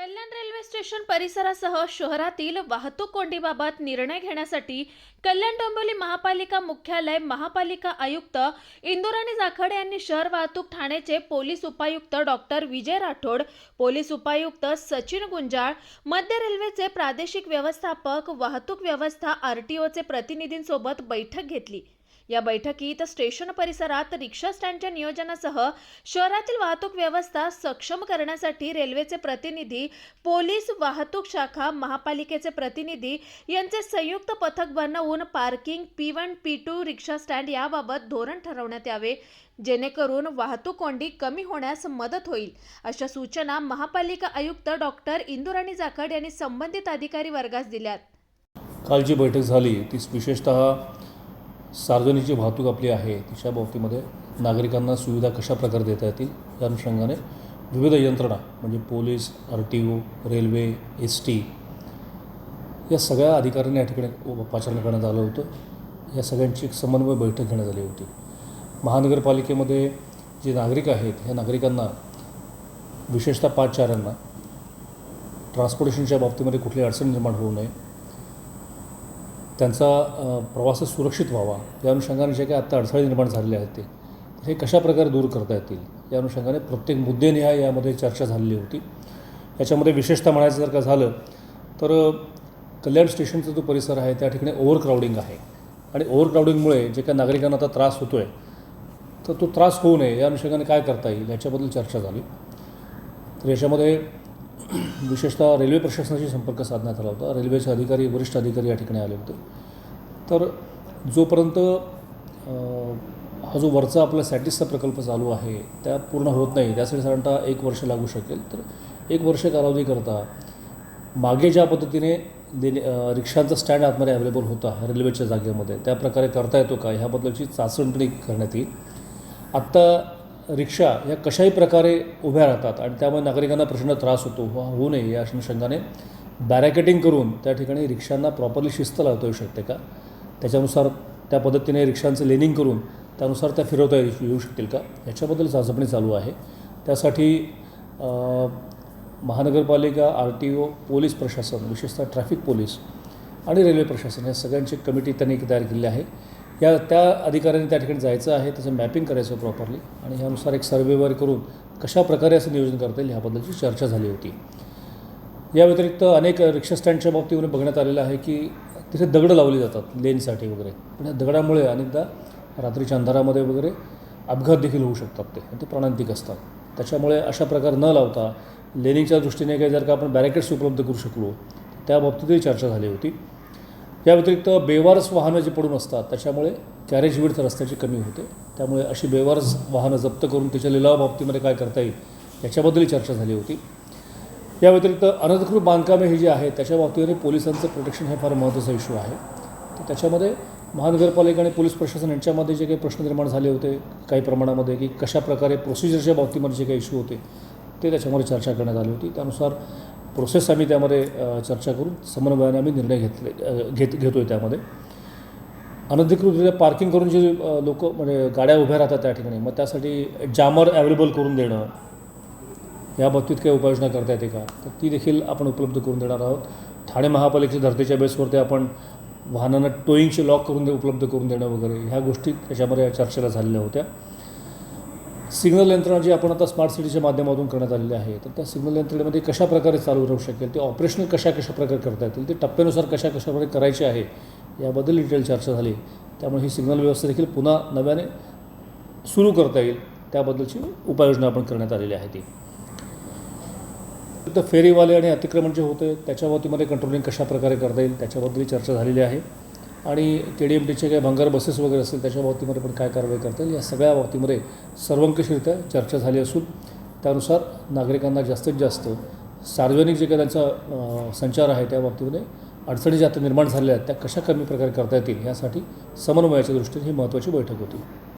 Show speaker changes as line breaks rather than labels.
कल्याण railway station परिसरासह शहरातील वाहतूक कोंडीबाबत निर्णय घेण्यासाठी कल्याण डोंबिवली महापालिका मुख्यालय महापालिका आयुक्त इंदुराणी जाखड यांनी शहर वाहतूक ठाण्याचे पोलीस उपायुक्त डॉक्टर विजय राठोड पोलीस उपायुक्त सचिन गुंजाळ मध्य रेल्वेचे प्रादेशिक व्यवस्थापक वाहतूक व्यवस्था आर टी ओचे प्रतिनिधींसोबत बैठक घेतली. या बैठकीत स्टेशन परिसरात रिक्षा स्टँडच्या नियोजनासह शहरातील वाहतूक व्यवस्था सक्षम करण्यासाठी रेल्वेचे प्रतिनिधी पोलीस वाहतूक शाखा महापालिकेचे प्रतिनिधी यांचे संयुक्त पथक बनवून parking P one P two रिक्षा स्टँड याबाबत धोरण ठरवण्यात यावे. जेणेकरून वाहतूक कोंडी कमी होण्यास मदत होईल. अशा सूचना महापालिका आयुक्त डॉक्टर इंदुराणी जाखड यांनी संबंधित अधिकारी वर्गास दिल्यात.
काल जी बैठक झाली ती विशेषतः सार्वजनिक जी वाहतूक आपली आहे तिच्या बाबतीमध्ये नागरिकांना सुविधा कशा प्रकारे देता येतील या अनुषंगाने विविध यंत्रणा म्हणजे police R T O railway S T या सगळ्या अधिकाऱ्यांनी या ठिकाणी पाचारण करण्यात आलं होतं. या सगळ्यांची एक समन्वय बैठक घेण्यात आली होती. महानगरपालिकेमध्ये जे नागरिक आहेत ह्या नागरिकांना विशेषतः पाचचाऱ्यांना ट्रान्सपोर्टेशनच्या बाबतीमध्ये कुठली अडचण निर्माण होऊ नये त्यांचा प्रवास सुरक्षित व्हावा. या अनुषंगाने जे काही आत्ता अडथळे निर्माण झालेले आहेत ते हे कशा प्रकारे दूर करता येतील? या अनुषंगाने प्रत्येक मुद्देनिहाय यामध्ये चर्चा झालेली होती. याच्यामध्ये विशेषतः म्हणायचं जर का झालं तर कल्याण स्टेशनचा जो परिसर आहे त्या ठिकाणी ओव्हरक्राऊडिंग आहे. आणि ओव्हरक्राऊडिंगमुळे जे काही नागरिकांना आता त्रास होतो आहे तर तो त्रास होऊ नये. या अनुषंगाने काय करता येईल? याच्याबद्दल चर्चा झाली. तर याच्यामध्ये विशेषतः रेल्वे प्रशासनाशी संपर्क साधण्यात आला होता. रेल्वेचे अधिकारी वरिष्ठ अधिकारी या ठिकाणी आले होते. तर जोपर्यंत हा जो वरचा आपला सॅटिसचा प्रकल्प चालू आहे त्या पूर्ण होत नाही त्यासाठी साधारणतः एक वर्ष लागू शकेल. तर एक वर्ष कालावधीकरता मागे ज्या पद्धतीने देणे रिक्षांचा स्टँड आतमध्ये अवेलेबल होता रेल्वेच्या जागेमध्ये त्या प्रकारे करता येतो का? ह्याबद्दलची चाचणी करण्यात येईल. आत्ता रिक्षा या कशाही प्रकारे उभ्या राहतात आणि त्यामुळे नागरिकांना प्रचंड त्रास होतो होऊ नये या अनुषंगाने बॅरिकेटिंग करून त्या ठिकाणी रिक्षांना प्रॉपरली शिस्त लावता येऊ शकते का? त्याच्यानुसार त्या पद्धतीने रिक्षांचं लेनिंग करून त्यानुसार त्या फिरवता येऊ येऊ शकतील का? याच्याबद्दल चाचपणी चालू आहे. त्यासाठी महानगरपालिका आर टी ओ पोलीस प्रशासन विशेषतः ट्रॅफिक पोलीस आणि रेल्वे प्रशासन या सगळ्यांची कमिटी त्यांनी एक तयार केली आहे. या त्या अधिकाऱ्यांनी त्या ठिकाणी जायचं आहे त्याचं मॅपिंग करायचं प्रॉपरली आणि ह्यानुसार एक सर्वे वगैरे करून कशा प्रकारे असं नियोजन करता येईल ह्याबद्दलची चर्चा झाली होती. या व्यतिरिक्त अनेक रिक्षा स्टँडच्या बाबतीमध्ये बघण्यात आलेलं आहे की तिथे दगडं लावली जातात लेनसाठी वगैरे. पण या दगडामुळे अनेकदा रात्रीच्या अंधारामध्ये वगैरे अपघात देखील होऊ शकतात ते. ते प्राणांतिक असतात. त्याच्यामुळे अशा प्रकार न लावता लेनिंगच्या दृष्टीने काही जर का आपण बॅरिकेड्स उपलब्ध करू शकलो त्या बाबतीतही चर्चा झाली होती. या व्यतिरिक्त बेवारस वाहनं जी पडून असतात त्याच्यामुळे कॅरेज विड्थ रस्त्याची कमी होते. त्यामुळे अशी बेवारस वाहनं जप्त करून त्याच्या लिलाव बाबतीमध्ये काय करता येईल याच्याबद्दलही चर्चा झाली होती. या व्यतिरिक्त अनधिकृत बांधकामे हे जी आहेत त्याच्या बाबतीमध्ये पोलिसांचं प्रोटेक्शन हे फार महत्त्वाचा इश्यू आहे. तर त्याच्यामध्ये महानगरपालिका आणि पोलीस प्रशासन यांच्यामध्ये जे काही प्रश्न निर्माण झाले होते काही प्रमाणामध्ये की कशा प्रकारे प्रोसिजरच्या बाबतीमध्ये जे काही इश्यू होते ते त्याच्यामध्ये चर्चा करण्यात आली होती. त्यानुसार प्रोसेस आम्ही त्यामध्ये चर्चा करून समन्वयाने आम्ही निर्णय घेतले घेत घेतो आहे त्यामध्ये. अनधिकृतरित्या पार्किंग करून जे लोक म्हणजे गाड्या उभ्या राहतात त्या ठिकाणी मग त्यासाठी जामर अवेलेबल करून देणं या बाबतीत काही उपाययोजना करता येते का? तर ती देखील आपण उपलब्ध करून देणार आहोत. ठाणे महापालिकेच्या धर्तीच्या बेसवरती आपण वाहनांना टोईंगचे लॉक करून दे उपलब्ध करून देणं वगैरे ह्या गोष्टी त्याच्यामध्ये चर्चेला झालेल्या होत्या. सिग्नल यंत्रणा जी आपण आता स्मार्ट सिटीच्या माध्यमातून करण्यात आलेली आहे तर त्या सिग्नल यंत्रणेमध्ये कशा प्रकारे चालू राहू शकेल ते ऑपरेशनल कशा कशा प्रकारे करता येतील ते टप्प्यानुसार कशा कशाप्रकारे करायचे आहे याबद्दल डिटेल चर्चा झाली. त्यामुळे ही सिग्नल व्यवस्था देखील पुन्हा नव्याने सुरू करता येईल त्याबद्दलची उपाययोजना आपण करण्यात आलेली आहे ती. तर फेरीवाले आणि अतिक्रमण जे होते त्याच्या बाबतीमध्ये कंट्रोलिंग कशा प्रकारे करता येईल त्याच्याबद्दलही चर्चा झालेली आहे. आणि के डी एम टीचे काही भंगार बसेस वगैरे असतील त्याच्या बाबतीमध्ये पण काय कारवाई करता येईल? या सगळ्या बाबतीमध्ये सर्वंकषरित्या चर्चा झाली असून त्यानुसार नागरिकांना जास्तीत जास्त सार्वजनिक जे काही त्यांचा संचार आहे त्या बाबतीमध्ये अडचणी ज्या आता निर्माण झालेल्या आहेत त्या कशा कमी प्रकारे करता येतील यासाठी समन्वयाच्या दृष्टीने ही महत्त्वाची बैठक होती.